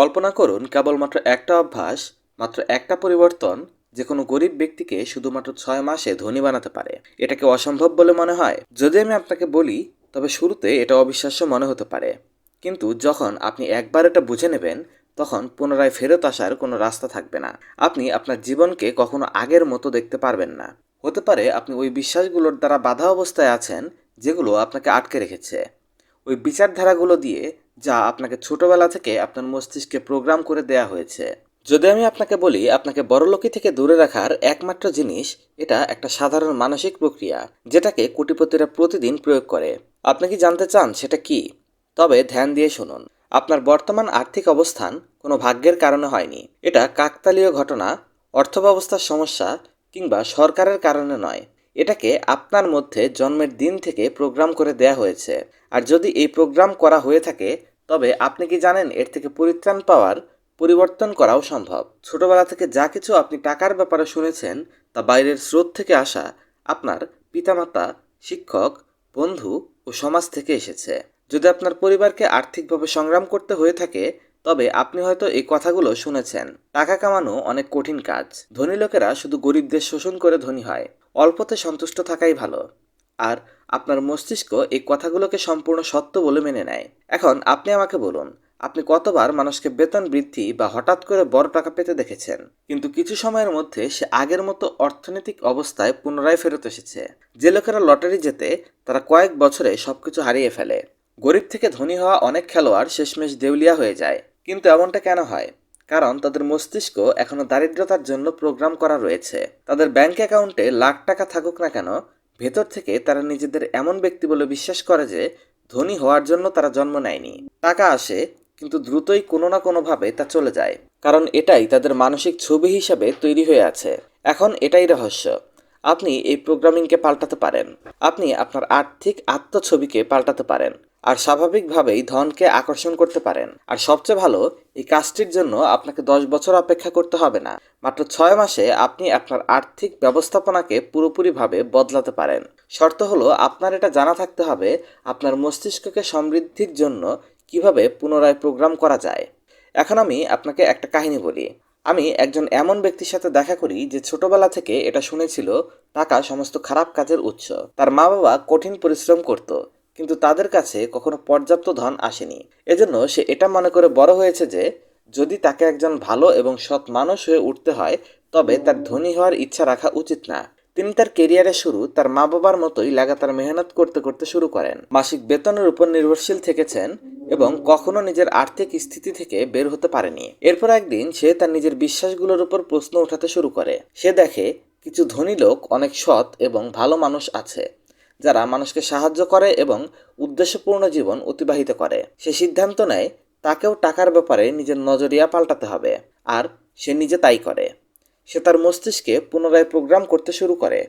কল্পনা করুন, কেবলমাত্র একটা অভ্যাস, মাত্র একটা পরিবর্তন যে কোনো গরিব ব্যক্তিকে শুধুমাত্র ছয় মাসে ধনী বানাতে পারে। এটাকে অসম্ভব বলে মনে হয়। যদি আমি আপনাকে বলি, তবে শুরুতে এটা অবিশ্বাস্য মনে হতে পারে। কিন্তু যখন আপনি একবার এটা বুঝে নেবেন, তখন পুনরায় ফেরত আসার কোনো রাস্তা থাকবে না। আপনি আপনার জীবনকে কখনো আগের মতো দেখতে পারবেন না। হতে পারে আপনি ওই বিশ্বাসগুলোর দ্বারা বাধা অবস্থায় আছেন, যেগুলো আপনাকে আটকে রেখেছে। ওই বিচারধারাগুলো দিয়ে যা আপনাকে ছোটবেলা থেকে আপনার মস্তিষ্কে প্রোগ্রাম করে দেয়া হয়েছে। যদি আমি আপনাকে বলি, আপনাকে বড়লোকি থেকে দূরে রাখার একমাত্র জিনিস, এটা একটা সাধারণ মানসিক প্রক্রিয়া, যেটাকে কোটিপতিরা প্রতিদিন প্রয়োগ করে। আপনি কি জানতে চান সেটা কি? তবে ধ্যান দিয়ে শুনুন। আপনার বর্তমান আর্থিক অবস্থান কোনো ভাগ্যের কারণে হয়নি। এটা কাকতালীয় ঘটনা, অর্থব্যবস্থার সমস্যা, কিংবা সরকারের কারণে নয়। এটাকে আপনার মধ্যে জন্মের দিন থেকে প্রোগ্রাম করে দেয়া হয়েছে। আর যদি এই প্রোগ্রাম করা হয়ে থাকে তবে আপনি কি জানেন এর থেকে পরিত্রাণ পাওয়ার পরিবর্তন করাও সম্ভব? ছোটবেলা থেকে যা কিছু আপনি টাকার ব্যাপারে শুনেছেন তা বাইরের স্রোত থেকে আসা আপনার পিতামাতা, শিক্ষক, বন্ধু ও সমাজ থেকে এসেছে। যদি আপনার পরিবারকে আর্থিকভাবে সংগ্রাম করতে হয়ে থাকে, তবে আপনি হয়তো এই কথাগুলো শুনেছেন। টাকা কামানো অনেক কঠিন কাজ। ধনী লোকেরা শুধু গরিবদের শোষণ করে ধনী হয়। অল্পতে সন্তুষ্ট থাকাই ভালো। আর আপনার মস্তিষ্ক এই কথাগুলোকে সম্পূর্ণ সত্য বলে মেনে নেয়। এখন আপনি আমাকে বলুন, আপনি কতবার মানুষকে বেতন বৃদ্ধি বা হঠাৎ করে বড় টাকা পেতে দেখেছেন? কিন্তু কিছু সময়ের মধ্যে সে আগের মতো অর্থনৈতিক অবস্থায় পুনরায় ফেরত এসেছে। যে লোকেরা লটারি জেতে, তারা কয়েক বছরে সবকিছু হারিয়ে ফেলে। গরিব থেকে ধনী হওয়া অনেক খেলোয়াড় শেষমেশ দেউলিয়া হয়ে যায়। কিন্তু এমনটা কেন হয়? কারণ তাদের মস্তিষ্ক এখনও দারিদ্রতার জন্য প্রোগ্রাম করা রয়েছে। তাদের ব্যাংক অ্যাকাউন্টে লাখ টাকা থাকুক না কেন ভেতর থেকে তারা নিজেদের এমন ব্যক্তি বলে বিশ্বাস করে যে, ধনী হওয়ার জন্য তারা জন্ম নেয়নি। টাকা আসে, কিন্তু দ্রুতই কোনো না কোনোভাবে তা চলে যায়। কারণ এটাই তাদের মানসিক ছবি হিসাবে তৈরি হয়ে আছে। এখন এটাই রহস্য। আপনি এই প্রোগ্রামিংকে পাল্টাতে পারেন। আপনি আপনার আর্থিক আত্মছবিকে পাল্টাতে পারেন আর স্বাভাবিকভাবেই ধনকে আকর্ষণ করতে পারেন। আর সবচেয়ে ভালো, এই কাজটির জন্য আপনাকে দশ বছর অপেক্ষা করতে হবে না। মাত্র ছয় মাসে আপনি আপনার আর্থিক ব্যবস্থাপনাকে পুরোপুরিভাবে বদলাতে পারেন। শর্ত হলো, আপনার এটা জানা থাকতে হবে, আপনার মস্তিষ্ককে সমৃদ্ধির জন্য কীভাবে পুনরায় প্রোগ্রাম করা যায়। এখন আমি আপনাকে একটা কাহিনী বলি। আমি একজন এমন ব্যক্তির সাথে দেখা করি যে ছোটবেলা থেকে এটা শুনেছিল, টাকা সমস্ত খারাপ কাজের উৎস। তার মা বাবা কঠিন পরিশ্রম করত, কিন্তু তাদের কাছে কখনো পর্যাপ্ত ধন আসেনি। এজন্য সে এটা মনে করে বড় হয়েছে যে, যদি তাকে একজন ভালো এবং সৎ মানুষ হয়ে উঠতে হয়, তবে তার ধনী হওয়ার ইচ্ছা রাখা উচিত না। তিনি তার কেরিয়ারের শুরু তার মা বাবার মতোই লাগাতার মেহনত করতে করতে শুরু করেন। মাসিক বেতনের উপর নির্ভরশীল থেকেছেন এবং কখনো নিজের আর্থিক স্থিতি থেকে বের হতে পারেনি। এরপর একদিন সে তার নিজের বিশ্বাসগুলোর উপর প্রশ্ন উঠাতে শুরু করে। সে দেখে কিছু ধনী লোক অনেক সৎ এবং ভালো মানুষ আছে, যারা মানুষকে সাহায্য করে এবং উদ্দেশ্যপূর্ণ জীবন অতিবাহিত করে। সে সিদ্ধান্ত নেয়, তাকেও টাকার ব্যাপারে নিজের নজরিয়া পাল্টাতে হবে, আর সে নিজে তাই করে। সে তার মস্তিষ্কে পুনরায় প্রোগ্রাম করতে শুরু করে।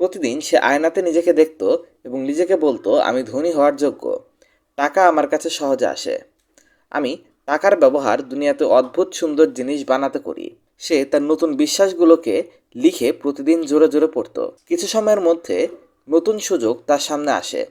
প্রতিদিন সে আয়নাতে নিজেকে দেখত এবং নিজেকে বলতো, আমি ধনী হওয়ার যোগ্য। টাকা আমার কাছে সহজে আসে। আমি টাকার ব্যবহার দুনিয়াতে অদ্ভুত সুন্দর জিনিস বানাতে করি। সে তার নতুন বিশ্বাসগুলোকে লিখে প্রতিদিন জোরে জোরে পড়তো। কিছু সময়ের মধ্যে নতুন সুযোগ তার সামনে আসে।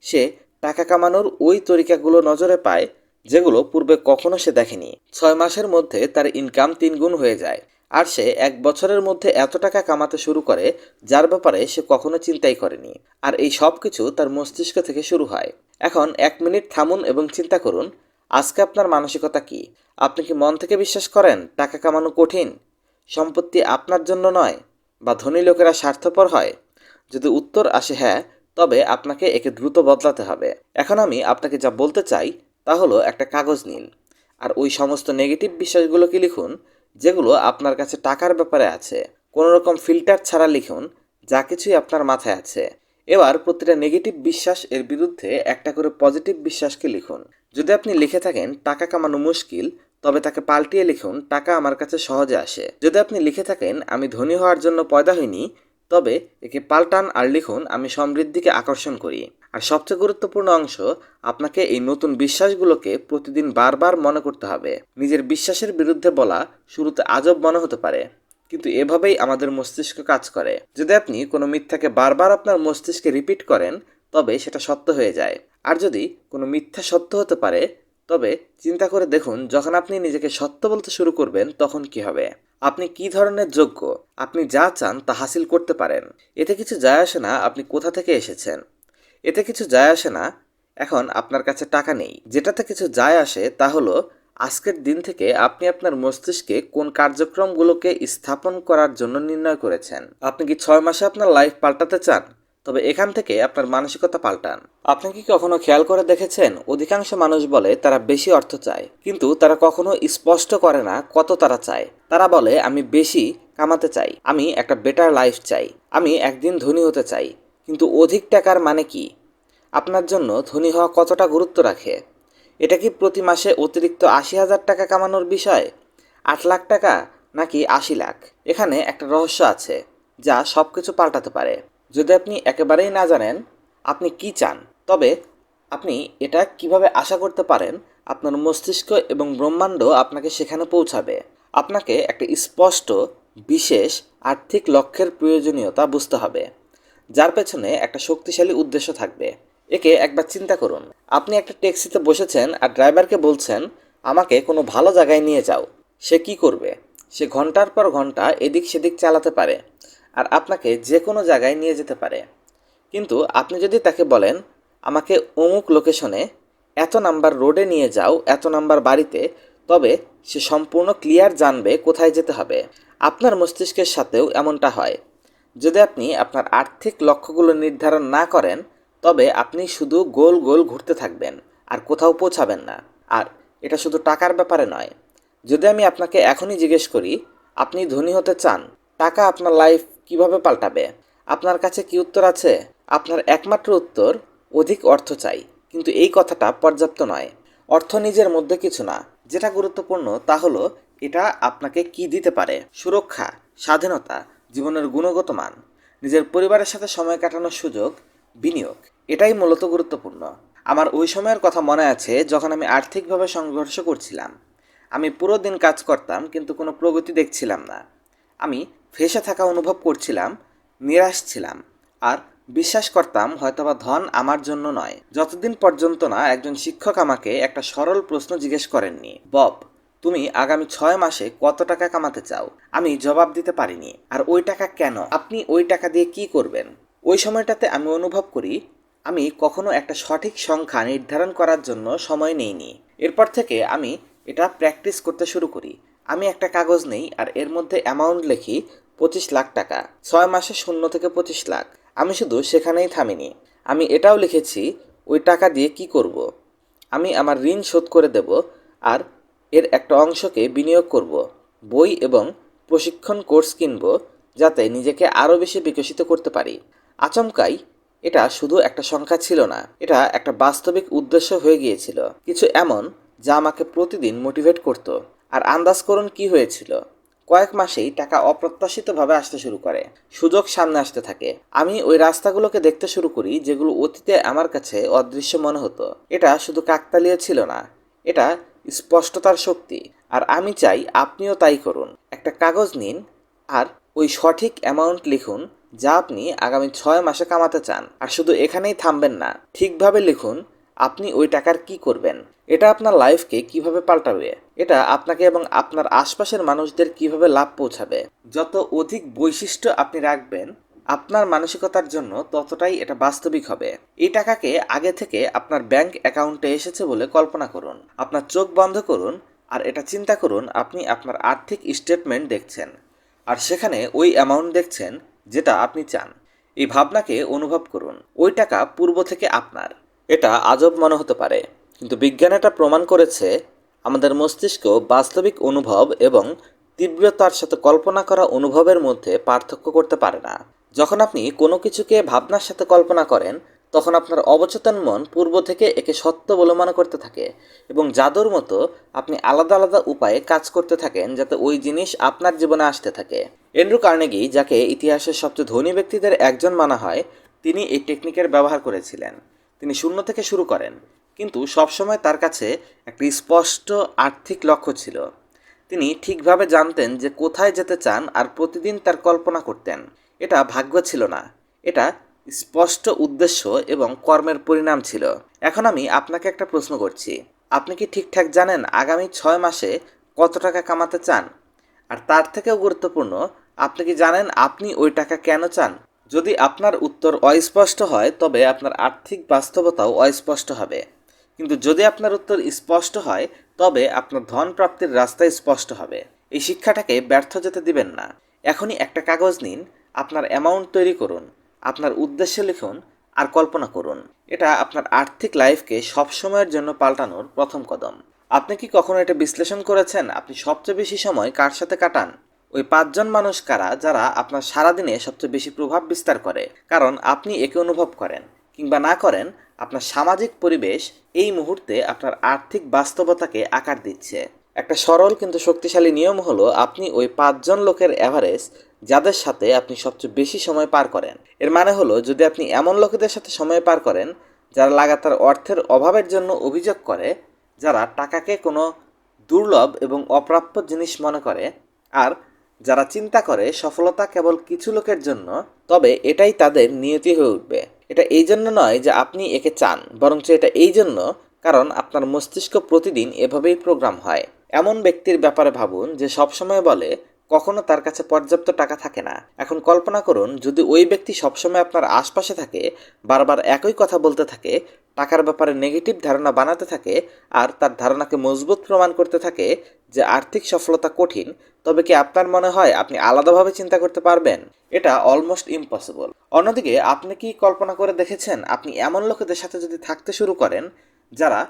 সে টাকা কামানোর ওই তরিকাগুলো নজরে পায়, যেগুলো পূর্বে কখনো সে দেখেনি। ছয় মাসের মধ্যে তার ইনকাম তিন গুণ হয়ে যায়। আর সে এক বছরের মধ্যে এত টাকা কামাতে শুরু করে, যার ব্যাপারে সে কখনো চিন্তাই করেনি। আর এই সব কিছু তার মস্তিষ্ক থেকে শুরু হয়। এখন এক মিনিট থামুন এবং চিন্তা করুন, আজকে আপনার মানসিকতা কি? আপনি কি মন থেকে বিশ্বাস করেন, টাকা কামানো কঠিন? সম্পত্তি আপনার জন্য নয়, বা ধনী লোকেরা স্বার্থপর হয়? যদি উত্তর আসে হ্যাঁ তবে আপনাকে একে দ্রুত বদলাতে হবে। এখন আমি আপনাকে যা বলতে চাই, তা হলো একটা কাগজ নিন। আর ওই সমস্ত নেগেটিভ বিষয়গুলোকে লিখুন যেগুলো আপনার কাছে টাকার ব্যাপারে আছে। কোনো রকম ফিল্টার ছাড়া লিখুন, যা কিছুই আপনার মাথায় আছে। এবার প্রতিটা নেগেটিভ বিশ্বাস এর বিরুদ্ধে একটা করে পজিটিভ বিশ্বাসকে লিখুন। যদি আপনি লিখে থাকেন, টাকা কামানো মুশকিল তবে তাকে পাল্টিয়ে লিখুন, টাকা আমার কাছে সহজে আসে। যদি আপনি লিখে থাকেন, আমি ধনী হওয়ার জন্য পয়দা হইনি তবে একে পাল্টান আর লিখুন, আমি সমৃদ্ধিকে আকর্ষণ করি। আর সবচেয়ে গুরুত্বপূর্ণ অংশ, আপনাকে এই নতুন বিশ্বাসগুলোকে প্রতিদিন বারবার মনে করতে হবে। নিজের বিশ্বাসের বিরুদ্ধে বলা শুরুতে আজব মনে হতে পারে, কিন্তু এভাবেই আমাদের মস্তিষ্ক কাজ করে। যদি আপনি কোনো মিথ্যাকে বারবার আপনার মস্তিষ্কে রিপিট করেন, তবে সেটা সত্য হয়ে যায়। আর যদি কোনো মিথ্যা সত্য হতে পারে তবে চিন্তা করে দেখুন, যখন আপনি নিজেকে সত্য বলতে শুরু করবেন, তখন কি হবে? আপনি কি ধরনের যোগ্য? আপনি যা চান তা হাসিল করতে পারেন। এতে কিছু যায় আসে না আপনি কোথা থেকে এসেছেন। এতে কিছু যায় আসে না এখন আপনার কাছে টাকা নেই। যেটাতে কিছু যায় আসে তা হলো, আজকের দিন থেকে আপনি আপনার মস্তিষ্কে কোন কার্যক্রমগুলোকে স্থাপন করার জন্য নির্ণয় করেছেন। আপনি কি ছয় মাসে আপনার লাইফ পাল্টাতে চান? তবে এখান থেকে আপনার মানসিকতা পাল্টান। আপনি কি কখনো খেয়াল করে দেখেছেন? অধিকাংশ মানুষ বলে তারা বেশি অর্থ চায়। কিন্তু তারা কখনো স্পষ্ট করে না কত তারা চায়। তারা বলে, আমি বেশি কামাতে চাই। আমি একটা বেটার লাইফ চাই। আমি একদিন ধনী হতে চাই। কিন্তু অধিক টাকার মানে কি? আপনার জন্য ধনী হওয়া কতটা গুরুত্ব রাখে? এটা কি প্রতি মাসে অতিরিক্ত আশি হাজার টাকা কামানোর বিষয়? আট লাখ টাকা নাকি আশি লাখ? এখানে একটা রহস্য আছে, যা সব কিছু পাল্টাতে পারে। যদি আপনি একেবারেই না জানেন আপনি কি চান, তবে আপনি এটা কীভাবে আশা করতে পারেন আপনার মস্তিষ্ক এবং ব্রহ্মাণ্ড আপনাকে সেখানে পৌঁছাবে। আপনাকে একটা স্পষ্ট, বিশেষ, আর্থিক লক্ষ্যের প্রয়োজনীয়তা বুঝতে হবে, যার পেছনে একটা শক্তিশালী উদ্দেশ্য থাকবে। একে একবার চিন্তা করুন, আপনি একটা ট্যাক্সিতে বসেছেন আর ড্রাইভারকে বলছেন, আমাকে কোনো ভালো জায়গায় নিয়ে যাও। সে কি করবে? সে ঘণ্টার পর ঘণ্টা এদিক সেদিক চালাতে পারে। আর আপনাকে যে কোনো জায়গায় নিয়ে যেতে পারে। কিন্তু আপনি যদি তাকে বলেন, আমাকে অমুক লোকেশনে এত নাম্বার রোডে নিয়ে যাও, এত নাম্বার বাড়িতে, তবে সে সম্পূর্ণ ক্লিয়ার জানবে কোথায় যেতে হবে। আপনার মস্তিষ্কের সাথেও এমনটা হয়। যদি আপনি আপনার আর্থিক লক্ষ্যগুলো নির্ধারণ না করেন, তবে আপনি শুধু গোল গোল ঘুরতে থাকবেন আর কোথাও পৌঁছাবেন না। আর এটা শুধু টাকার ব্যাপারে নয়। যদি আমি আপনাকে এখনই জিজ্ঞেস করি, আপনি ধনী হতে চান? টাকা আপনার লাইফ কীভাবে পাল্টাবে? আপনার কাছে কি উত্তর আছে? আপনার একমাত্র উত্তর, অধিক অর্থ চাই। কিন্তু এই কথাটা পর্যাপ্ত নয়। অর্থ নিজের মধ্যে কিছু না। যেটা গুরুত্বপূর্ণ তা হলো, এটা আপনাকে কি দিতে পারে? সুরক্ষা, স্বাধীনতা, জীবনের গুণগত মান, নিজের পরিবারের সাথে সময় কাটানোর সুযোগ, বিনিয়োগ, এটাই মূলত গুরুত্বপূর্ণ। আমার ওই সময়ের কথা মনে আছে যখন আমি আর্থিকভাবে সংঘর্ষ করছিলাম। আমি পুরো দিন কাজ করতাম, কিন্তু কোনো প্রগতি দেখছিলাম না। আমি ফেসে থাকা অনুভব করছিলাম, নিরাশ ছিলাম, আর বিশ্বাস করতাম হয়তোবা ধন আমার জন্য নয়। যতদিন পর্যন্ত না একজন শিক্ষক আমাকে একটা সরল প্রশ্ন জিজ্ঞেস করেননি, বব, তুমি আগামী ছয় মাসে কত টাকা কামাতে চাও? আমি জবাব দিতে পারিনি, আর ওই টাকা কেন? আপনি ওই টাকা দিয়ে কি করবেন? ওই সময়টাতে আমি অনুভব করি, আমি কখনো একটা সঠিক সংখ্যা নির্ধারণ করার জন্য সময় নেইনি। এরপর থেকে আমি এটা প্র্যাকটিস করতে শুরু করি। আমি একটা কাগজ নেই, আর এর মধ্যে অ্যামাউন্ট লিখি পঁচিশ লাখ টাকা। ছয় মাসে শূন্য থেকে পঁচিশ লাখ। আমি শুধু সেখানেই থামিনি। আমি এটাও লিখেছি, ওই টাকা দিয়ে কি করব। আমি আমার ঋণ শোধ করে দেব আর এর একটা অংশকে বিনিয়োগ করব। বই এবং প্রশিক্ষণ কোর্স কিনব যাতে নিজেকে আরও বেশি বিকশিত করতে পারি। আচমকাই এটা শুধু একটা সংখ্যা ছিল না, এটা একটা বাস্তবিক উদ্দেশ্য হয়ে গিয়েছিল। কিছু এমন যা আমাকে প্রতিদিন মোটিভেট করত। আর আন্দাজ করুন কি হয়েছিল। কয়েক মাসেই টাকা অপ্রত্যাশিতভাবে আসতে শুরু করে। সুযোগ সামনে আসতে থাকে। আমি ওই রাস্তাগুলোকে দেখতে শুরু করি যেগুলো অতীতে আমার কাছে অদৃশ্য মনে হতো। এটা শুধু কাকতালীয় ছিল না, এটা স্পষ্টতার শক্তি। আর আমি চাই আপনিও তাই করুন। একটা কাগজ নিন আর ওই সঠিক অ্যামাউন্ট লিখুন যা আপনি আগামী ছয় মাসে কামাতে চান। আর শুধু এখানেই থামবেন না, ঠিকভাবে লিখুন আপনি ওই টাকার কি করবেন? এটা আপনার লাইফকে কীভাবে পাল্টাবে? এটা আপনাকে এবং আপনার আশপাশের মানুষদের কীভাবে লাভ পৌঁছাবে? যত অধিক বৈশিষ্ট্য আপনি রাখবেন, আপনার মানসিকতার জন্য ততটাই এটা বাস্তবিক হবে। এই টাকাকে আগে থেকে আপনার ব্যাংক অ্যাকাউন্টে এসেছে বলে কল্পনা করুন। আপনার চোখ বন্ধ করুন আর এটা চিন্তা করুন, আপনি আপনার আর্থিক স্টেটমেন্ট দেখছেন আর সেখানে ওই অ্যামাউন্ট দেখছেন যেটা আপনি চান। এই ভাবনাকে অনুভব করুন। ওই টাকা পূর্ব থেকে আপনার। এটা আজব মনে হতে পারে, কিন্তু বিজ্ঞান এটা প্রমাণ করেছে আমাদের মস্তিষ্ক বাস্তবিক অনুভব এবং তীব্রতার সাথে কল্পনা করা অনুভবের মধ্যে পার্থক্য করতে পারে না। যখন আপনি কোনো কিছুকে ভাবনার সাথে কল্পনা করেন, তখন আপনার অবচেতন মন পূর্ব থেকে একে সত্য বলে মনে করতে থাকে এবং জাদুর মতো আপনি আলাদা আলাদা উপায়ে কাজ করতে থাকেন যাতে ওই জিনিস আপনার জীবনে আসতে থাকে। এন্ড্রু কার্নেগি, যাকে ইতিহাসের সবচেয়ে ধনী ব্যক্তিদের একজন মানা হয়, তিনি এই টেকনিকের ব্যবহার করেছিলেন। তিনি শূন্য থেকে শুরু করেন। কিন্তু সবসময় তার কাছে একটি স্পষ্ট আর্থিক লক্ষ্য ছিল। তিনি ঠিকভাবে জানতেন যে কোথায় যেতে চান আর প্রতিদিন তার কল্পনা করতেন। এটা ভাগ্য ছিল না। এটা স্পষ্ট উদ্দেশ্য এবং কর্মের পরিণাম ছিল। এখন আমি আপনাকে একটা প্রশ্ন করছি। আপনি কি ঠিকঠাক জানেন আগামী ছয় মাসে কত টাকা কামাতে চান? আর তার থেকেও গুরুত্বপূর্ণ, আপনি কি জানেন আপনি ওই টাকা কেন চান? যদি আপনার উত্তর অস্পষ্ট হয়, তবে আপনার আর্থিক বাস্তবতাও অস্পষ্ট হবে। কিন্তু যদি আপনার উত্তর স্পষ্ট হয়, তবে আপনার ধন প্রাপ্তির রাস্তা স্পষ্ট হবে। এই শিক্ষাটাকে ব্যর্থ যেতে দিবেন না। এখনই একটা কাগজ নিন, আপনার অ্যামাউন্ট তৈরি করুন, আপনার উদ্দেশ্য লিখুন, আর কল্পনা করুন। এটা আপনার আর্থিক লাইফকে সবসময়ের জন্য পাল্টানোর প্রথম কদম। আপনি কি কখনো এটা বিশ্লেষণ করেছেন? আপনি সবচেয়ে বেশি সময় কার সাথে কাটান? ওই পাঁচজন মানুষ কারা যারা আপনার সারাদিনে সবচেয়ে বেশি প্রভাব বিস্তার করে? কারণ আপনি একে অনুভব করেন কিংবা না করেন, আপনার সামাজিক পরিবেশ এই মুহূর্তে আপনার আর্থিক বাস্তবতাকে আকার দিচ্ছে। একটা সরল কিন্তু শক্তিশালী নিয়ম হলো আপনি ওই পাঁচজন লোকের অ্যাভারেজ যাদের সাথে আপনি সবচেয়ে বেশি সময় পার করেন। এর মানে হলো যদি আপনি এমন লোকেদের সাথে সময় পার করেন যারা লাগাতার অর্থের অভাবের জন্য অভিযোগ করে, যারা টাকাকে কোনো দুর্লভ এবং অপ্রাপ্য জিনিস মনে করে, আর যারা চিন্তা করে সফলতা কেবল কিছু লোকের জন্য, তবে এটাই তাদের নিয়তি হয়ে উঠবে। এটা এই জন্য নয় যে আপনি একে চান, বরঞ্চ এটা এই জন্য, কারণ আপনার মস্তিষ্ক প্রতিদিন এভাবেই প্রোগ্রাম হয়। এমন ব্যক্তির ব্যাপারে ভাবুন যে সবসময় বলে, কখনো তার কাছে পর্যাপ্ত টাকা থাকে না। এখন কল্পনা করুন, যদি ওই ব্যক্তি সবসময় আপনার আশপাশে থাকে, বারবার একই কথা বলতে থাকে টাকার ব্যাপারে নেগেটিভ ধারণা বানাতে থাকে আর তার ধারণাকে মজবুত প্রমাণ করতে থাকে যে আর্থিক সফলতা কঠিন, তবে কি আপনার মনে হয় আপনি আলাদাভাবে চিন্তা করতে পারবেন? এটা অলমোস্ট ইম্পসিবল অন্যদিকে, আপনি কি কল্পনা করে দেখেছেন আপনি এমন লোকেদের সাথে যদি থাকতে শুরু করেন যারা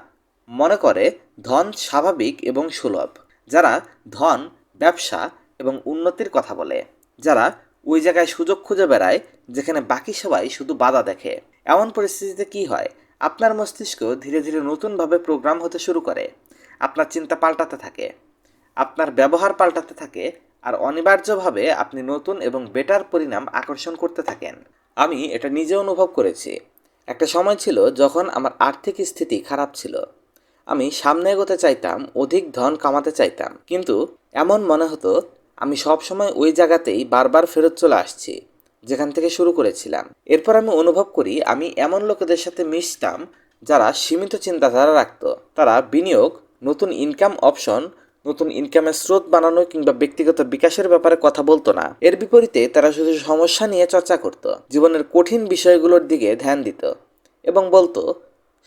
মনে করে ধন স্বাভাবিক এবং সুলভ, যারা ধন, ব্যবসা এবং উন্নতির কথা বলে, যারা ওই জায়গায় সুযোগ খুঁজে বেড়ায় যেখানে বাকি সবাই শুধু বাধা দেখে? এমন পরিস্থিতিতে কি হয়? আপনার মস্তিষ্ক ধীরে ধীরে নতুনভাবে প্রোগ্রাম হতে শুরু করে। আপনার চিন্তা পাল্টাতে থাকে। আপনার ব্যবহার পাল্টাতে থাকে আর অনিবার্যভাবে আপনি নতুন এবং বেটার পরিণাম আকর্ষণ করতে থাকেন। আমি এটা নিজে অনুভব করেছি। একটা সময় ছিল যখন আমার আর্থিক স্থিতি খারাপ ছিল। আমি সামনে এগোতে চাইতাম, অধিক ধন কামাতে চাইতাম। কিন্তু এমন মনে হতো, আমি সবসময় ওই জায়গাতেই বারবার ফেরত চলে আসছি। যেখান থেকে শুরু করেছিলাম। এরপর আমি অনুভব করি আমি এমন লোকেদের সাথে মিশতাম যারা সীমিত চিন্তাধারা রাখত। তারা বিনিয়োগ, নতুন ইনকাম অপশন নতুন ইনকামের স্রোত বানানো কিংবা ব্যক্তিগত বিকাশের ব্যাপারে কথা বলতো না। এর বিপরীতে তারা শুধু সমস্যা নিয়ে চর্চা করত, জীবনের কঠিন বিষয়গুলোর দিকে ধ্যান দিত এবং বলতো,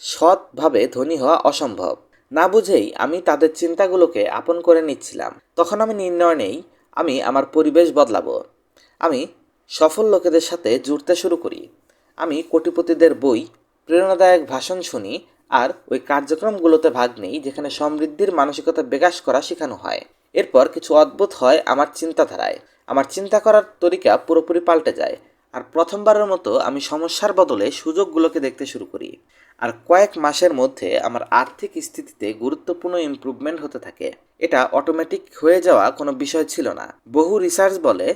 সৎভাবে ধনী হওয়া অসম্ভব। না বুঝেই আমি তাদের চিন্তাগুলোকে আপন করে নিচ্ছিলাম। তখন আমি নির্ণয় নেই, আমি আমার পরিবেশ বদলাবো। আমি সফল লোকেদের সাথে জুড়তে শুরু করি। আমি কোটিপতিদের বই, প্রেরণাদায়ক ভাষণ শুনি আর ওই কার্যক্রমগুলোতে ভাগ নেই যেখানে সমৃদ্ধির মানসিকতা বিকাশ করা শেখানো হয়। এরপর কিছু অদ্ভুত হয় আমার চিন্তাধারায়। আমার চিন্তা করার তরিকা পুরোপুরি পাল্টে যায় আর প্রথমবারের মতো আমি সমস্যার বদলে সুযোগগুলোকে দেখতে শুরু করি। আর কয়েক মাসের মধ্যে আমার আর্থিক স্থিতিতে গুরুত্বপূর্ণ ইমপ্রুভমেন্ট হতে থাকে। এটা অটোমেটিক হয়ে যাওয়া কোনো বিষয় ছিল না। বহু রিসার্চ বলে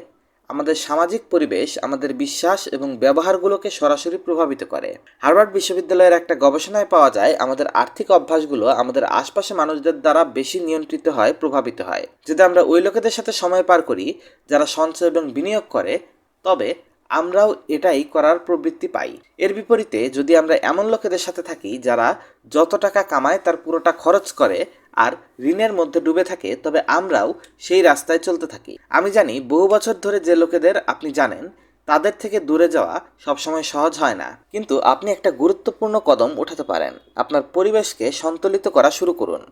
আমাদের সামাজিক পরিবেশ, আমাদের বিশ্বাস এবং ব্যবহারগুলোকে সরাসরি প্রভাবিত করে। হার্ভার্ড বিশ্ববিদ্যালয়ের একটা গবেষণায় পাওয়া যায়, আমাদের আর্থিক অভ্যাসগুলো আমাদের আশপাশে মানুষদের দ্বারা বেশি নিয়ন্ত্রিত হয়, প্রভাবিত হয়। যদি আমরা ওই লোকেদের সাথে সময় পার করি, যারা সঞ্চয় এবং বিনিয়োগ করে, তবে আমরাও এটাই করার প্রবৃত্তি পাই। এর বিপরীতে, যদি আমরা এমন লোকেদের সাথে থাকি, যারা যত টাকা কামায়, তার পুরোটা খরচ করে আর ঋণের মধ্যে ডুবে থাকে, তবে আমরাও সেই রাস্তায় চলতে থাকি। আমি জানি, বহু বছর ধরে যে লোকেদের আপনি জানেন, তাদের থেকে দূরে যাওয়া সবসময় সহজ হয় না। কিন্তু আপনি একটা গুরুত্বপূর্ণ কদম উঠাতে পারেন। আপনার পরিবেশকে সন্তুলিত করা শুরু করুন।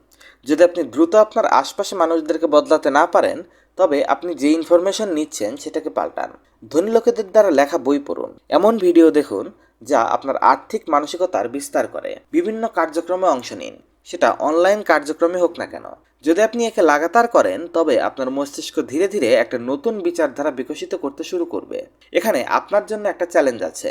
যদি আপনি দ্রুত আপনার আশপাশে মানুষদেরকে বদলাতে না পারেন, তবে আপনি যে ইনফরমেশন নিচ্ছেন, সেটাকে পাল্টান। ধনী লোকেদের দ্বারা লেখা বই পড়ুন। এমন ভিডিও দেখুন, যা আপনার আর্থিক মানসিকতার বিস্তার করে। বিভিন্ন কার্যক্রমে অংশ নিন। সেটা অনলাইন কার্যক্রমে হোক না কেন। যদি আপনি একে লাগাতার করেন, তবে আপনার মস্তিষ্ক ধীরে ধীরে একটা নতুন বিচারধারা বিকশিত করতে শুরু করবে। এখানে আপনার জন্য একটা চ্যালেঞ্জ আছে।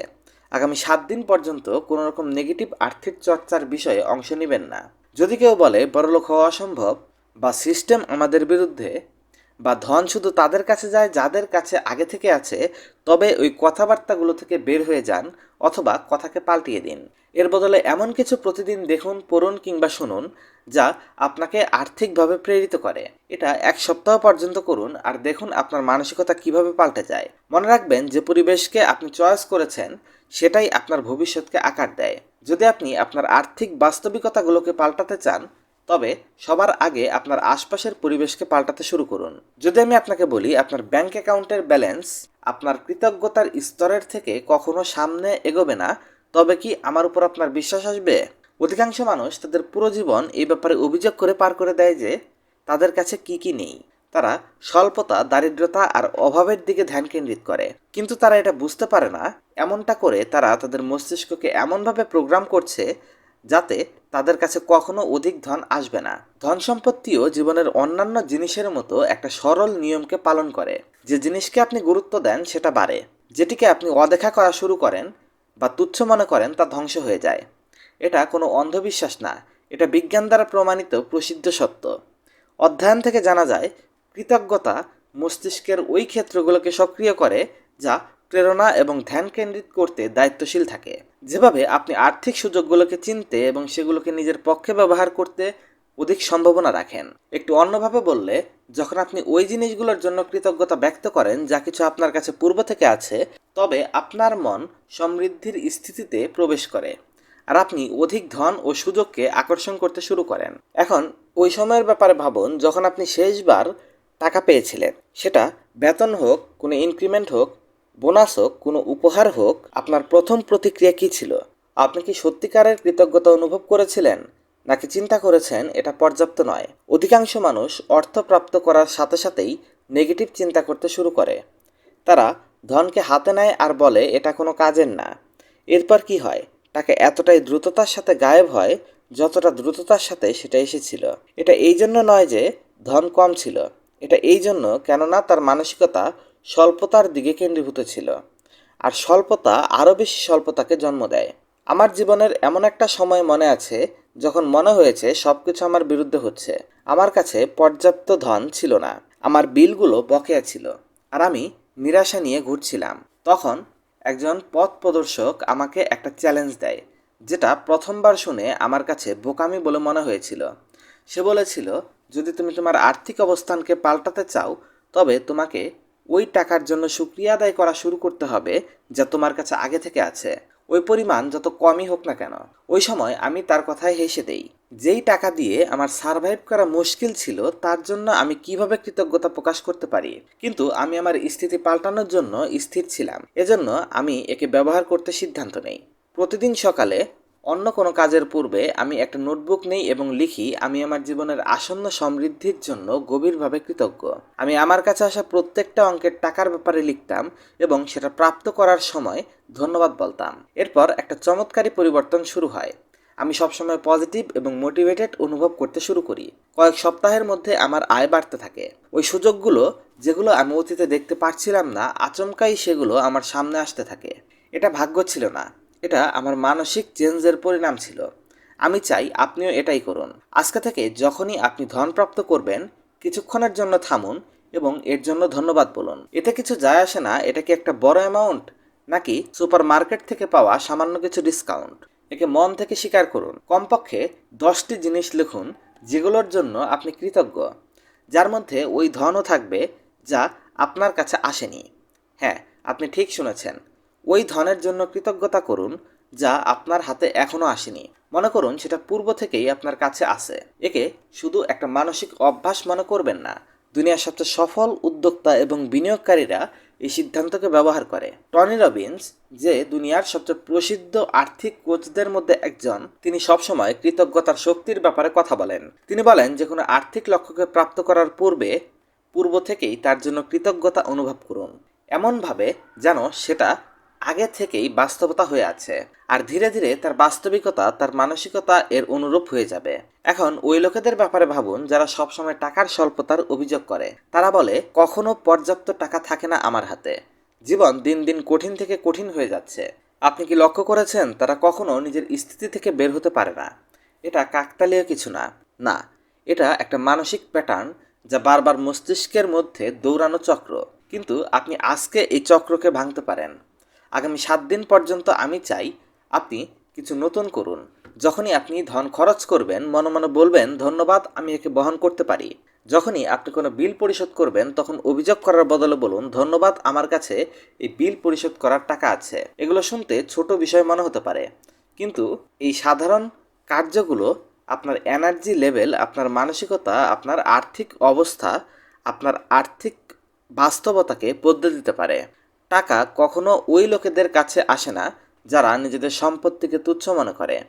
আগামী সাত দিন পর্যন্ত কোনো রকম নেগেটিভ আর্থিক চর্চার বিষয়ে অংশ নেবেন না। যদি কেউ বলে, বড়লোক হওয়া অসম্ভব বা সিস্টেম আমাদের বিরুদ্ধে বা ধন শুধু তাদের কাছে যায়, যাদের কাছে আগে থেকে আছে, তবে ওই কথাবার্তাগুলো থেকে বের হয়ে যান অথবা কথাকে পাল্টিয়ে দিন। এর বদলে এমন কিছু প্রতিদিন দেখুন, পড়ুন কিংবা শুনুন, যা আপনাকে আর্থিকভাবে প্রেরিত করে। এটা এক সপ্তাহ পর্যন্ত করুন আর দেখুন আপনার মানসিকতা কীভাবে পাল্টে যায়। মনে রাখবেন, যে পরিবেশকে আপনি চয়েস করেছেন, সেটাই আপনার ভবিষ্যৎকে আকার দেয়। যদি আপনি আপনার আর্থিক বাস্তবিকতাগুলোকে পাল্টাতে চান তবে সবার আগে আপনার আশপাশের পরিবেশকে পাল্টাতে শুরু করুন। যদি আমি আপনাকে বলি, আপনার ব্যাংক অ্যাকাউন্টের ব্যালেন্স আপনার কৃতজ্ঞতার স্তরের থেকে কখনো সামনে এগোবে না, তবে কি আমার উপর আপনার বিশ্বাস আসবে? অধিকাংশ মানুষ তাদের পুরো জীবন এই ব্যাপারে অভিযোগ করে পার করে দেয় যে তাদের কাছে কি কি নেই। তারা স্বল্পতা, দারিদ্রতা আর অভাবের দিকে ধ্যান কেন্দ্রিত করে। কিন্তু তারা এটা বুঝতে পারে না, এমনটা করে তারা তাদের মস্তিষ্ককে এমনভাবে প্রোগ্রাম করছে যাতে তাদের কাছে কখনো অধিক ধন আসবে না। ধন সম্পত্তিও জীবনের অন্যান্য জিনিসের মতো একটা সরল নিয়মকে পালন করে। যে জিনিসকে আপনি গুরুত্ব দেন, সেটা বাড়ে। যেটিকে আপনি অদেখা করা শুরু করেন বা তুচ্ছ মনে করেন, তা ধ্বংস হয়ে যায়। এটা কোনো অন্ধবিশ্বাস না। এটা বিজ্ঞান দ্বারা প্রমাণিত প্রসিদ্ধ সত্য। অধ্যয়ন থেকে জানা যায়, কৃতজ্ঞতা মস্তিষ্কের ওই ক্ষেত্রগুলোকে সক্রিয় করে, যা প্রেরণা এবং ধ্যান কেন্দ্রিত করতে দায়িত্বশীল থাকে। যেভাবে আপনি আর্থিক সুযোগগুলোকে চিনতে এবং সেগুলোকে নিজের পক্ষে ব্যবহার করতে অধিক সম্ভাবনা রাখেন। একটু অন্যভাবে বললে, যখন আপনি ওই জিনিসগুলোর জন্য কৃতজ্ঞতা ব্যক্ত করেন, যা কিছু আপনার কাছে পূর্ব থেকে আছে, তবে আপনার মন সমৃদ্ধির স্থিতিতে প্রবেশ করে আর আপনি অধিক ধন ও সুযোগকে আকর্ষণ করতে শুরু করেন। এখন, ওই সময়ের ব্যাপারে ভাবুন, যখন আপনি শেষবার টাকা পেয়েছিলেন, সেটা বেতন হোক, কোনো ইনক্রিমেন্ট হোক বোনাস হোক কোনো উপহার হোক, আপনার প্রথম প্রতিক্রিয়া কী ছিল? আপনি কি সত্যিকারের কৃতজ্ঞতা অনুভব করেছিলেন? নাকি চিন্তা করেছেন এটা পর্যাপ্ত নয়? অধিকাংশ মানুষ অর্থ প্রাপ্ত করার সাথে সাথেই নেগেটিভ চিন্তা করতে শুরু করে। তারা ধনকে হাতে নেয় আর বলে, এটা কোনো কাজের না। এরপর কি হয়? টাকা এতটাই দ্রুততার সাথে গায়েব হয়, যতটা দ্রুততার সাথে সেটা এসেছিল। এটা এই জন্য নয় যে ধন কম ছিল। এটা এই জন্য কেননা তার মানসিকতা স্বল্পতার দিকে কেন্দ্রীভূত ছিল। আর স্বল্পতা আরও বেশি স্বল্পতাকে জন্ম দেয়। আমার জীবনের এমন একটা সময় মনে আছে, যখন মনে হয়েছে সব কিছু আমার বিরুদ্ধে হচ্ছে। আমার কাছে পর্যাপ্ত ধন ছিল না। আমার বিলগুলো বকেয়া ছিল। আর আমি নিরাশা নিয়ে ঘুরছিলাম। তখন একজন পথ প্রদর্শক আমাকে একটা চ্যালেঞ্জ দেয়, যেটা প্রথমবার শুনে আমার কাছে বোকামি বলে মনে হয়েছিল। সে বলেছিল, যদি তুমি তোমার আর্থিক অবস্থানকে পাল্টাতে চাও, তবে তোমাকে ওই টাকার জন্য সুক্রিয়া আদায় করা শুরু করতে হবে যা তোমার কাছে আগে থেকে আছে। ওই পরিমাণ যত কমই হোক না কেন, ওই সময় আমি তার কথায় হেসে দেই। যেই টাকা দিয়ে আমার সারভাইভ করা মুশকিল ছিল, তার জন্য আমি কীভাবে কৃতজ্ঞতা প্রকাশ করতে পারি? কিন্তু আমি আমার স্থিতি পাল্টানোর জন্য স্থির ছিলাম। এজন্য আমি একে ব্যবহার করতে সিদ্ধান্ত নেই। প্রতিদিন সকালে অন্য কোনো কাজের পূর্বে আমি একটা নোটবুক নেই এবং লিখি, আমি আমার জীবনের আসন্ন সমৃদ্ধির জন্য গভীরভাবে কৃতজ্ঞ। আমি আমার কাছে আসা প্রত্যেকটা অঙ্কের টাকার ব্যাপারে লিখতাম এবং সেটা প্রাপ্ত করার সময় ধন্যবাদ বলতাম। এরপর একটা চমৎকারী পরিবর্তন শুরু হয়। আমি সবসময় পজিটিভ এবং মোটিভেটেড অনুভব করতে শুরু করি। কয়েক সপ্তাহের মধ্যে আমার আয় বাড়তে থাকে। ওই সুযোগগুলো, যেগুলো আমি অতীতে দেখতে পারছিলাম না, আচমকাই সেগুলো আমার সামনে আসতে থাকে। এটা ভাগ্য ছিল না। এটা আমার মানসিক চেঞ্জের পরিণাম ছিল। আমি চাই আপনিও এটাই করুন। আজকে থেকে যখনই আপনি ধন প্রাপ্ত করবেন, কিছুক্ষণের জন্য থামুন এবং এর জন্য ধন্যবাদ বলুন। এতে কিছু যায় আসে না, এটা কি একটা বড় অ্যামাউন্ট নাকি সুপার মার্কেট থেকে পাওয়া সামান্য কিছু ডিসকাউন্ট একে মন থেকে স্বীকার করুন। কমপক্ষে দশটি জিনিস লিখুন, যেগুলোর জন্য আপনি কৃতজ্ঞ। যার মধ্যে ওই ধনও থাকবে, যা আপনার কাছে আসেনি। হ্যাঁ আপনি ঠিক শুনেছেন। ওই ধনের জন্য কৃতজ্ঞতা করুন, যা আপনার হাতে এখনও আসেনি। মনে করুন, সেটা পূর্ব থেকেই আপনার কাছে আছে। একে শুধু একটা মানসিক অভ্যাস মনে করবেন না, দুনিয়ার সবচেয়ে সফল উদ্যোক্তা এবং বিনিয়োগকারীরা এই সিদ্ধান্তকে ব্যবহার করে। টনি রবিন্স, যে দুনিয়ার সবচেয়ে প্রসিদ্ধ আর্থিক কোচদের মধ্যে একজন, তিনি সবসময় কৃতজ্ঞতার শক্তির ব্যাপারে কথা বলেন। তিনি বলেন যে কোনো আর্থিক লক্ষ্যকে প্রাপ্ত করার পূর্বে, পূর্ব থেকেই তার জন্য কৃতজ্ঞতা অনুভব করুন। এমনভাবে যেন সেটা আগে থেকেই বাস্তবতা হয়ে আছে। আর ধীরে ধীরে তার বাস্তবিকতা, তার মানসিকতা এর অনুরূপ হয়ে যাবে। এখন ওই লোকেদের ব্যাপারে ভাবুন যারা সবসময় টাকার স্বল্পতার অভিযোগ করে। তারা বলে, কখনো পর্যাপ্ত টাকা থাকে না আমার হাতে। জীবন দিন দিন কঠিন থেকে কঠিন হয়ে যাচ্ছে। আপনি কি লক্ষ্য করেছেন তারা কখনো নিজের স্থিতি থেকে বের হতে পারে না? এটা কাকতালীয় কিছু না। না, এটা একটা মানসিক প্যাটার্ন যা বারবার মস্তিষ্কের মধ্যে দৌড়ানো চক্র। কিন্তু আপনি আজকে এই চক্রকে ভাঙতে পারেন। আগামী সাত দিন পর্যন্ত আমি চাই আপনি কিছু নতুন করুন। যখনই আপনি ধন খরচ করবেন, মনে মনে বলবেন, ধন্যবাদ, আমি একে বহন করতে পারি। যখনই আপনি কোনো বিল পরিশোধ করবেন, তখন অভিযোগ করার বদলে বলুন, ধন্যবাদ, আমার কাছে এই বিল পরিশোধ করার টাকা আছে। এগুলো শুনতে ছোট বিষয় মনে হতে পারে। কিন্তু এই সাধারণ কার্যগুলো, আপনার এনার্জি লেভেল, আপনার মানসিকতা, আপনার আর্থিক অবস্থা, আপনার আর্থিক বাস্তবতাকে বদলে দিতে পারে। টাকা কখনো ওই লোকেদের কাছে আসে না যারা নিজেদের সম্পত্তিকে তুচ্ছ মনে করে।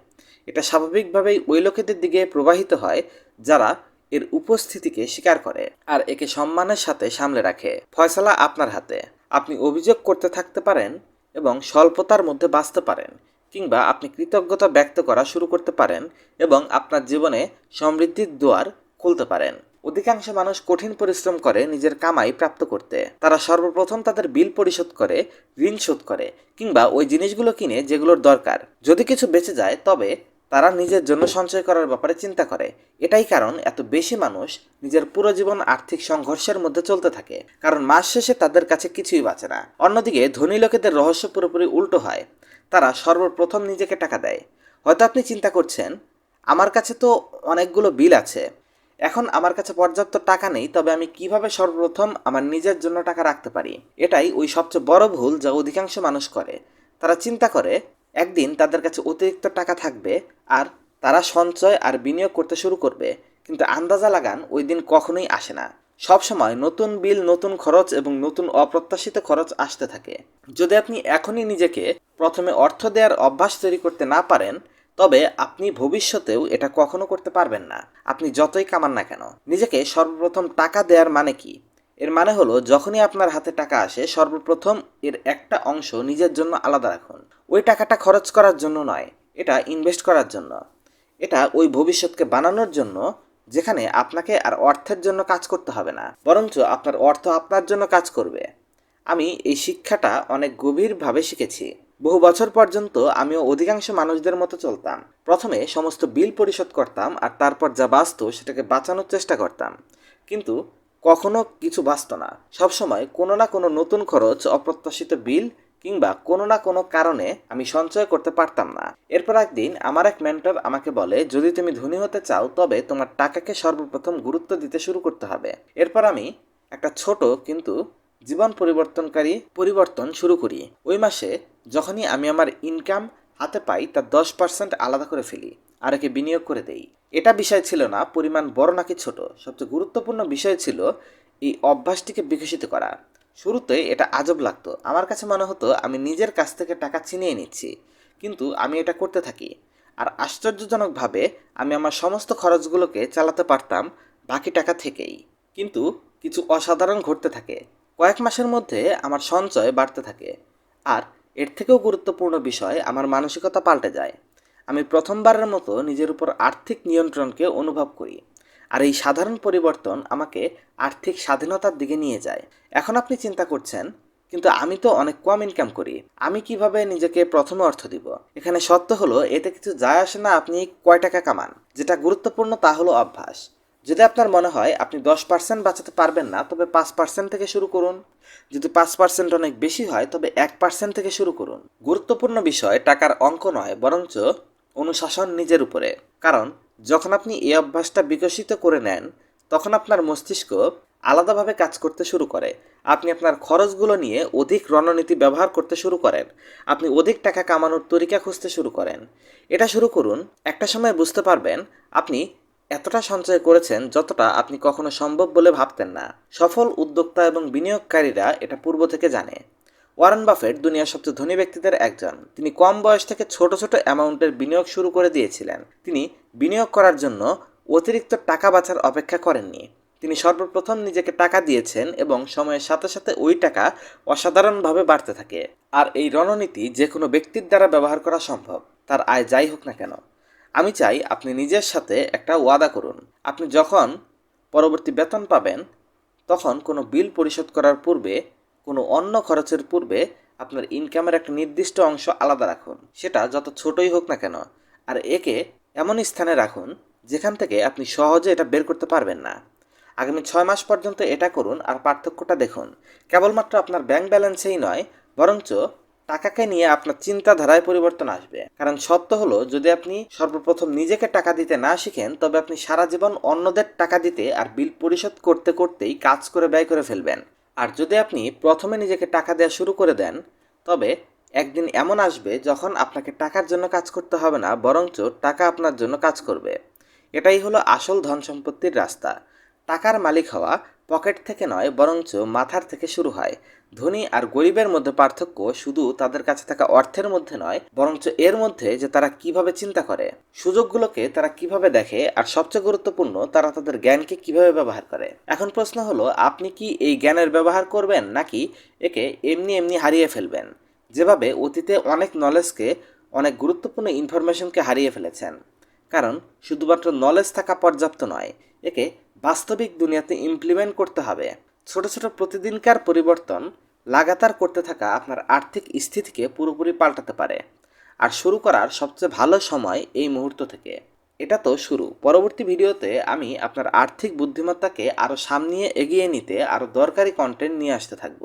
এটা স্বাভাবিকভাবেই ওই লোকেদের দিকে প্রবাহিত হয় যারা এর উপস্থিতিকে স্বীকার করে আর একে সম্মানের সাথে সামলে রাখে। ফয়সালা আপনার হাতে। আপনি অভিযোগ করতে থাকতে পারেন এবং স্বল্পতার মধ্যে বাঁচতে পারেন কিংবা আপনি কৃতজ্ঞতা ব্যক্ত করা শুরু করতে পারেন এবং আপনার জীবনে সমৃদ্ধির দুয়ার খুলতে পারেন। অধিকাংশ মানুষ কঠিন পরিশ্রম করে নিজের কামাই প্রাপ্ত করতে। তারা সর্বপ্রথম তাদের বিল পরিশোধ করে, ঋণ শোধ করে, কিংবা ওই জিনিসগুলো কিনে যেগুলোর দরকার। যদি কিছু বেঁচে যায়, তবে তারা নিজের জন্য সঞ্চয় করার ব্যাপারে চিন্তা করে। এটাই কারণ এত বেশি মানুষ নিজের পুরো জীবন আর্থিক সংঘর্ষের মধ্যে চলতে থাকে, কারণ মাস শেষে তাদের কাছে কিছুই বাঁচে না। অন্যদিকে, ধনী লোকেদের রহস্য পুরোপুরি উল্টো হয়। তারা সর্বপ্রথম নিজেকে টাকা দেয়। হয়তো আপনি চিন্তা করছেন, আমার কাছে তো অনেকগুলো বিল আছে। এখন আমার কাছে পর্যাপ্ত টাকা নেই, তবে আমি কীভাবে সর্বপ্রথম আমার নিজের জন্য টাকা রাখতে পারি? এটাই ওই সবচেয়ে বড় ভুল যা অধিকাংশ মানুষ করে। তারা চিন্তা করে, একদিন তাদের কাছে অতিরিক্ত টাকা থাকবে আর তারা সঞ্চয় আর বিনিয়োগ করতে শুরু করবে, কিন্তু আন্দাজা লাগান ওই দিন কখনোই আসে না। সবসময় নতুন বিল, নতুন খরচ এবং নতুন অপ্রত্যাশিত খরচ আসতে থাকে। যদি আপনি এখনই নিজেকে প্রথমে অর্থ দেওয়ার অভ্যাস তৈরি করতে না পারেন তবে আপনি ভবিষ্যতেও এটা কখনো করতে পারবেন না। আপনি যতই কামান না কেন, নিজেকে সর্বপ্রথম টাকা দেওয়ার মানে কি? এর মানে হলো, যখনই আপনার হাতে টাকা আসে, সর্বপ্রথম এর একটা অংশ নিজের জন্য আলাদা রাখুন। ওই টাকাটা খরচ করার জন্য নয়, এটা ইনভেস্ট করার জন্য। এটা ওই ভবিষ্যৎকে বানানোর জন্য, যেখানে আপনাকে আর অর্থের জন্য কাজ করতে হবে না, বরঞ্চ আপনার অর্থ আপনার জন্য কাজ করবে। আমি এই শিক্ষাটা অনেক গভীরভাবে শিখেছি। বহু বছর পর্যন্ত আমিও অধিকাংশ মানুষদের মতো চলতাম। প্রথমে সমস্ত বিল পরিশোধ করতাম আর তারপর যা বাঁচত সেটাকে বাঁচানোর চেষ্টা করতাম। কিন্তু কখনো কিছু বাঁচত না। সবসময় কোনো না কোনো নতুন খরচ, অপ্রত্যাশিত বিল কিংবা কোনো না কোনো কারণে আমি সঞ্চয় করতে পারতাম না। এরপর একদিন আমার এক মেন্টর আমাকে বলে, যদি তুমি ধনী হতে চাও, তবে তোমার টাকাকে সর্বপ্রথম গুরুত্ব দিতে শুরু করতে হবে। এরপর আমি একটা ছোট কিন্তু জীবন পরিবর্তনকারী পরিবর্তন শুরু করি। ওই মাসে যখনই আমি আমার ইনকাম হাতে পাই তার দশ পার্সেন্ট আলাদা করে ফেলি আর একে বিনিয়োগ করে দেই। এটা বিষয় ছিল না, পরিমাণ বড় নাকি ছোট। সবচেয়ে গুরুত্বপূর্ণ বিষয় ছিল এই অভ্যাসটিকে বিকশিত করা। শুরুতে এটা আজব লাগতো। আমার কাছে মনে হতো, আমি নিজের কাছ থেকে টাকা ছিনিয়ে নিচ্ছি, কিন্তু আমি এটা করতে থাকি। আর আশ্চর্যজনকভাবে, আমি আমার সমস্ত খরচগুলোকে চালাতে পারতাম, বাকি টাকা থেকেই। কিন্তু কিছু অসাধারণ ঘটতে থাকে। কয়েক মাসের মধ্যে আমার সঞ্চয় বাড়তে থাকে। আর এর থেকেও গুরুত্বপূর্ণ বিষয়, আমার মানসিকতা পাল্টে যায়। আমি প্রথমবারের মতো নিজের উপর আর্থিক নিয়ন্ত্রণকে অনুভব করি, আর এই সাধারণ পরিবর্তন আমাকে আর্থিক স্বাধীনতার দিকে নিয়ে যায়। এখন আপনি চিন্তা করছেন, কিন্তু আমি তো অনেক কম ইনকাম করি, আমি কীভাবে নিজেকে প্রথমে অর্থ দিব? এখানে সত্য হলো, এতে কিছু যায় আসে না, আপনি কয় টাকা কামান। যেটা গুরুত্বপূর্ণ তা হলো অভ্যাস। যদি আপনার মনে হয় আপনি দশ পার্সেন্ট বাঁচাতে পারবেন না, তবে পাঁচ পার্সেন্ট থেকে শুরু করুন। যদি পাঁচ পার্সেন্ট অনেক বেশি হয়, তবে এক পার্সেন্ট থেকে শুরু করুন। গুরুত্বপূর্ণ বিষয়, টাকার অঙ্ক নয়, বরঞ্চ অনুশাসন নিজের উপরে। কারণ, যখন আপনি এই অভ্যাসটা বিকশিত করে নেন, তখন আপনার মস্তিষ্ক আলাদাভাবে কাজ করতে শুরু করে। আপনি আপনার খরচগুলো নিয়ে অধিক রণনীতি ব্যবহার করতে শুরু করেন। আপনি অধিক টাকা কামানোর তরিকা খুঁজতে শুরু করেন। এটা শুরু করুন। একটা সময় বুঝতে পারবেন, আপনি এতটা সঞ্চয় করেছেন যতটা আপনি কখনো সম্ভব বলে ভাবতেন না। সফল উদ্যোক্তা এবং বিনিয়োগকারীরা এটা পূর্ব থেকে জানে। ওয়ারেন বাফেট দুনিয়ার সবচেয়ে ধনী ব্যক্তিদের একজন। তিনি কম বয়স থেকে ছোট ছোট অ্যামাউন্টের বিনিয়োগ শুরু করে দিয়েছিলেন। তিনি বিনিয়োগ করার জন্য অতিরিক্ত টাকা বাঁচার অপেক্ষা করেননি। তিনি সর্বপ্রথম নিজেকে টাকা দিয়েছেন এবং সময়ের সাথে সাথে ওই টাকা অসাধারণভাবে বাড়তে থাকে। আর এই রণনীতি যে কোনো ব্যক্তির দ্বারা ব্যবহার করা সম্ভব। তার আয় যাই হোক না কেন। আমি চাই আপনি নিজের সাথে একটা ওয়াদা করুন। আপনি যখন পরবর্তী বেতন পাবেন, তখন কোনো বিল পরিশোধ করার পূর্বে, কোনো অন্য খরচের পূর্বে আপনার ইনকামের একটা নির্দিষ্ট অংশ আলাদা রাখুন। সেটা যত ছোটই হোক না কেন, আর একে এমন স্থানে রাখুন যেখান থেকে আপনি সহজে এটা বের করতে পারবেন না। আগামী ছয় মাস পর্যন্ত এটা করুন আর পার্থক্যটা দেখুন। কেবলমাত্র আপনার ব্যাংক ব্যালেন্সেই নয়, বরঞ্চ টাকাকে নিয়ে আপনার চিন্তাধারায় পরিবর্তন আসবে। কারণ সত্য হলো, যদি আপনি সর্বপ্রথম নিজেকে টাকা দিতে না শিখেন, তবে আপনি সারা জীবন অন্যদের টাকা দিতে আর বিল পরিশোধ করতে করতেই কাজ করে ব্যয় করে ফেলবেন। আর যদি আপনি প্রথমে নিজেকে টাকা দেওয়া শুরু করে দেন, তবে একদিন এমন আসবে যখন আপনাকে টাকার জন্য কাজ করতে হবে না, বরঞ্চ টাকা আপনার জন্য কাজ করবে। এটাই হলো আসল ধন সম্পত্তির রাস্তা। টাকার মালিক হওয়া পকেট থেকে নয়, বরঞ্চ মাথার থেকে শুরু হয়। ধনী আর গরিবের মধ্যে পার্থক্য শুধু তাদের কাছে থাকা অর্থের মধ্যে নয়, বরঞ্চ এর মধ্যে যে তারা কীভাবে চিন্তা করে, সুযোগগুলোকে তারা কীভাবে দেখে, আর সবচেয়ে গুরুত্বপূর্ণ, তারা তাদের জ্ঞানকে কীভাবে ব্যবহার করে। এখন প্রশ্ন হলো, আপনি কি এই জ্ঞানের ব্যবহার করবেন, নাকি একে এমনি এমনি হারিয়ে ফেলবেন? যেভাবে অতীতে অনেক নলেজকে অনেক গুরুত্বপূর্ণ ইনফরমেশনকে হারিয়ে ফেলেছেন। কারণ, শুধুমাত্র নলেজ থাকা পর্যাপ্ত নয়, একে বাস্তবিক দুনিয়াতে ইমপ্লিমেন্ট করতে হবে। ছোট ছোট প্রতিদিনকার পরিবর্তন লাগাতার করতে থাকা আপনার আর্থিক স্থিতিকে পুরোপুরি পাল্টাতে পারে। আর শুরু করার সবচেয়ে ভালো সময় এই মুহূর্ত থেকে। এটা তো শুরু। পরবর্তী ভিডিওতে আমি আপনার আর্থিক বুদ্ধিমত্তাকে আরও সামনে এগিয়ে নিতে আরও দরকারি কন্টেন্ট নিয়ে আসতে থাকব।